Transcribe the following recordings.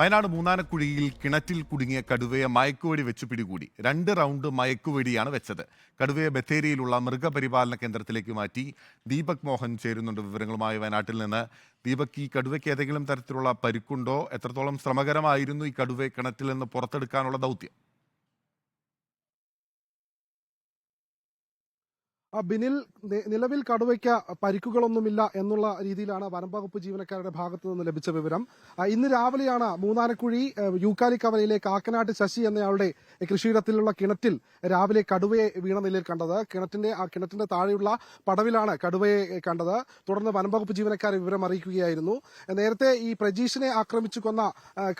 വയനാട് മൂന്നാനക്കുഴിയിൽ കിണറ്റിൽ കുടുങ്ങിയ കടുവയെ മയക്കുവെടി വെച്ച് പിടികൂടി. രണ്ട് റൗണ്ട് മയക്കുവെടിയാണ് വെച്ചത്. കടുവയെ ബത്തേരിയിലുള്ള മൃഗപരിപാലന കേന്ദ്രത്തിലേക്ക് മാറ്റി ദീപക് മോഹൻ ചേരുന്നുണ്ട് വിവരങ്ങളുമായി വയനാട്ടിൽ നിന്ന്. ദീപക് ഈ കടുവയ്ക്ക് ഏതെങ്കിലും തരത്തിലുള്ള പരിക്കുണ്ടോ? എത്രത്തോളം ശ്രമകരമായിരുന്നു ഈ കടുവയെ കിണറ്റിൽ നിന്ന് പുറത്തെടുക്കാനുള്ള ദൗത്യം? ബിനിൽ നിലവിൽ കടുവയ്ക്ക് പരിക്കുകളൊന്നുമില്ല എന്നുള്ള രീതിയിലാണ് വനംവകുപ്പ് ജീവനക്കാരുടെ ഭാഗത്തു നിന്ന് ലഭിച്ച വിവരം. ഇന്ന് രാവിലെയാണ് മൂന്നാനക്കുഴി യൂക്കാലി യൂക്കാലിക്കവലയിലെ കാക്കനാട്ട് ശശി എന്നയാളുടെ കൃഷിയിടത്തിലുള്ള കിണറ്റിൽ രാവിലെ കടുവയെ വീണ നിലയിൽ കണ്ടത്. കിണറ്റിന്റെ ആ കിണറ്റിന്റെ താഴെയുള്ള പടവിലാണ് കടുവയെ കണ്ടത്. തുടർന്ന് വനംവകുപ്പ് ജീവനക്കാരെ വിവരം അറിയിക്കുകയായിരുന്നു. നേരത്തെ ഈ പ്രജീഷിനെ ആക്രമിച്ചു കൊന്ന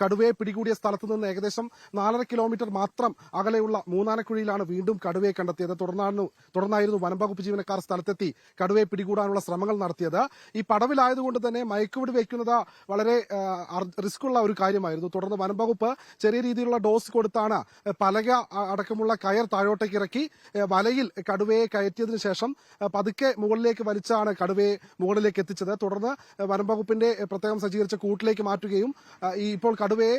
കടുവയെ പിടികൂടിയ സ്ഥലത്തു നിന്ന് ഏകദേശം നാലര കിലോമീറ്റർ മാത്രം അകലെയുള്ള മൂന്നാനക്കുഴിയിലാണ് വീണ്ടും കടുവയെ കണ്ടെത്തിയത്. തുടർന്നായിരുന്നു വനം വകുപ്പ് ജീവനക്കാർ സ്ഥലത്തെത്തി കടുവയെ പിടികൂടാനുള്ള ശ്രമങ്ങൾ നടത്തിയത്. ഈ പടവിലായതുകൊണ്ട് തന്നെ മയക്കുവിടി വയ്ക്കുന്നത് വളരെ റിസ്ക് ഉള്ള ഒരു കാര്യമായിരുന്നു. തുടർന്ന് വനം വകുപ്പ് ചെറിയ രീതിയിലുള്ള ഡോസ് കൊടുത്താണ് പലക അടക്കമുള്ള കയർ താഴോട്ടേക്ക് ഇറക്കി വലയിൽ കടുവയെ കയറ്റിയതിനു ശേഷം പതുക്കെ മുകളിലേക്ക് വലിച്ചാണ് കടുവയെ മുകളിലേക്ക് എത്തിച്ചത്. തുടർന്ന് വനം വകുപ്പിന്റെ പ്രത്യേകം സജ്ജീകരിച്ച കൂട്ടിലേക്ക് മാറ്റുകയും ഈ ഇപ്പോൾ കടുവയെ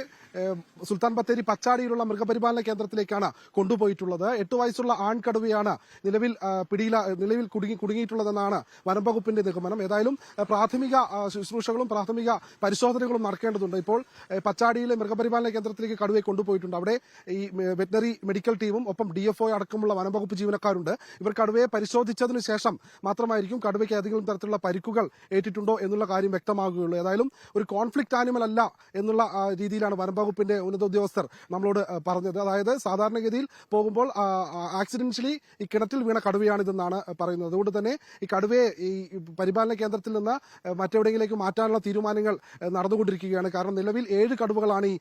സുൽത്താൻ ബത്തേരി പച്ചാടിയിലുള്ള മൃഗപരിപാലന കേന്ദ്രത്തിലേക്കാണ് കൊണ്ടുപോയിട്ടുള്ളത്. എട്ട് വയസ്സുള്ള ആൺകടുവയാണ് നിലവിൽ പിടിയില നിലവിൽ കുടുങ്ങി കുടുങ്ങിയിട്ടുള്ളതെന്നാണ് വനം വകുപ്പിന്റെ നിഗമനം. ഏതായാലും പ്രാഥമിക ശുശ്രൂഷകളും പ്രാഥമിക പരിശോധനകളും നടക്കേണ്ടതുണ്ട്. ഇപ്പോൾ പച്ചാടിയിലെ മൃഗപരിപാലന കേന്ദ്രത്തിലേക്ക് കടുവയെ കൊണ്ടുപോയിട്ടുണ്ട്. അവിടെ ഈ വെറ്റിനറി മെഡിക്കൽ ടീമും ഒപ്പം ഡി എഫ് ഒ അടക്കമുള്ള വനം വകുപ്പ് ജീവനക്കാരുണ്ട്. ഇവർ കടുവയെ പരിശോധിച്ചതിനു ശേഷം മാത്രമായിരിക്കും കടുവയ്ക്ക് ഏതെങ്കിലും തരത്തിലുള്ള പരിക്കുകൾ ഏറ്റിട്ടുണ്ടോ എന്നുള്ള കാര്യം വ്യക്തമാകുകയുള്ളൂ. ഏതായാലും ഒരു കോൺഫ്ലിക്ട് ആനിമൽ അല്ല എന്നുള്ള രീതിയിലാണ് വനം വകുപ്പിന്റെ ഉന്നത ഉദ്യോഗസ്ഥർ നമ്മളോട് പറഞ്ഞത്. അതായത് സാധാരണഗതിയിൽ പോകുമ്പോൾ ആക്സിഡൻഷ്യലി ഈ കിണറ്റിൽ വീണ കടുവയാണിതെന്നാണ് പറയുന്നത്. അതുകൊണ്ട് തന്നെ ഈ കടുവയെ ഈ പരിപാലന കേന്ദ്രത്തിൽ നിന്ന് മറ്റെവിടെയെങ്കിലേക്ക് മാറ്റാനുള്ള തീരുമാനങ്ങൾ നടന്നുകൊണ്ടിരിക്കുകയാണ്. കാരണം നിലവിൽ ഏഴ് കടുവകളാണ് ഈ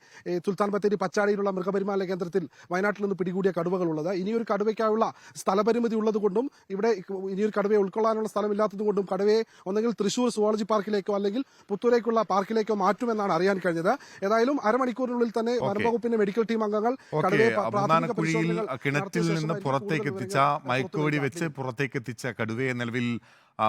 സുൽത്താൻ ബത്തേരി പച്ചാടിയിലുള്ള മൃഗപരിപാലന കേന്ദ്രത്തിൽ വയനാട്ടിൽ നിന്ന് പിടികൂടിയ കടുവകളുള്ളത്. ഇനിയൊരു കടുവയ്ക്കായുള്ള സ്ഥലപരിമിതി ഉള്ളതുകൊണ്ടും ഇവിടെ ഇനിയൊരു കടുവയെ ഉൾക്കൊള്ളാനുള്ള സ്ഥലമില്ലാത്തതുകൊണ്ടും കടുവയെ ഒന്നെങ്കിൽ തൃശൂർ സുവോളജി പാർക്കിലേക്കോ അല്ലെങ്കിൽ പുത്തൂരേക്കുള്ള പാർക്കിലേക്കോ മാറ്റുമെന്നാണ് അറിയാൻ കഴിഞ്ഞത്. ഏതായാലും അരമണിക്കൂറിനുള്ളിൽ തന്നെ. വനംവകുപ്പിന്റെ മെഡിക്കൽ ടീം അംഗങ്ങൾ കുഴിയിൽ കിണറ്റിൽ നിന്ന് പുറത്തേക്ക് എത്തിച്ച മയക്കുവെടി വെച്ച് പുറത്തേക്ക് എത്തിച്ച കടുവയെ നിലവിൽ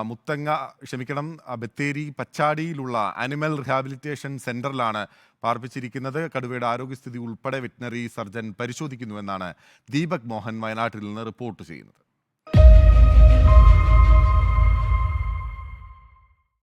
മുത്തങ്ങ ക്ഷമിക്കണം ബത്തേരി പച്ചാടിയിലുള്ള അനിമൽ റിഹാബിലിറ്റേഷൻ സെന്ററിലാണ് പാർപ്പിച്ചിരിക്കുന്നത്. കടുവയുടെ ആരോഗ്യസ്ഥിതി ഉൾപ്പെടെ വെറ്റിനറി സർജൻ പരിശോധിക്കുന്നുവെന്നാണ് ദീപക് മോഹൻ വയനാട്ടിൽ നിന്ന് റിപ്പോർട്ട് ചെയ്യുന്നത്.